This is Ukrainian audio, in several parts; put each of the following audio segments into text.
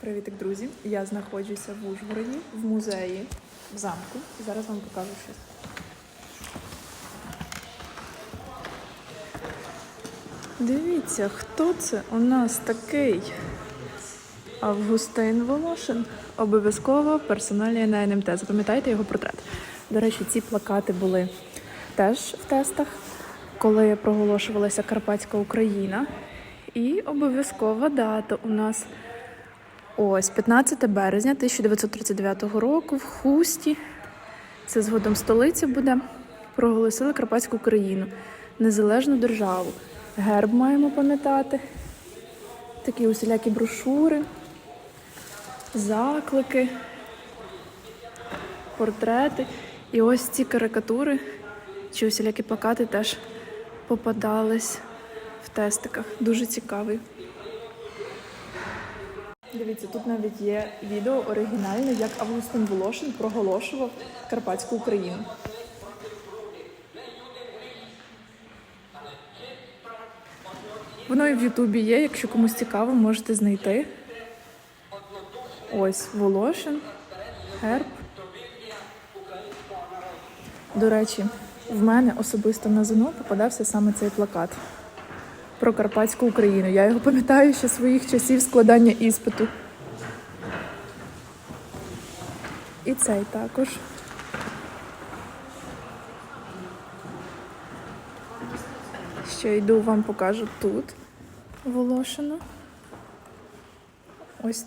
Привітик, друзі! Я знаходжуся в Ужгороді, в музеї, в замку. Зараз вам покажу щось. Дивіться, хто це у нас такий? Августин Волошин. Обов'язково персональний на НМТ. Запам'ятайте його портрет. До речі, ці плакати були теж в тестах, коли проголошувалася Карпатська Україна. І обов'язкова дата у нас ось 15 березня 1939 року в Хусті. Це згодом столиця буде. Проголосили Карпатську Україну, незалежну державу. Герб маємо пам'ятати. Такі усілякі брошури, заклики, портрети. І ось ці карикатури чи усілякі плакати теж попадались в тестиках. Дуже цікавий. Дивіться, тут навіть є відео оригінальне, як Августин Волошин проголошував Карпатську Україну. Воно і в Ютубі є, якщо комусь цікаво, можете знайти. Ось Волошин, герб. До речі, в мене особисто на ЗНО попадався саме цей плакат про Карпатську Україну. Я його пам'ятаю ще своїх часів складання іспиту. І цей також. Ще йду вам покажу тут Волошина. Ось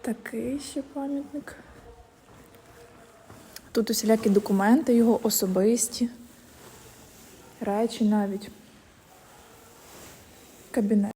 такий ще пам'ятник. Тут усілякі документи, його особисті, речі навіть. Кабінет.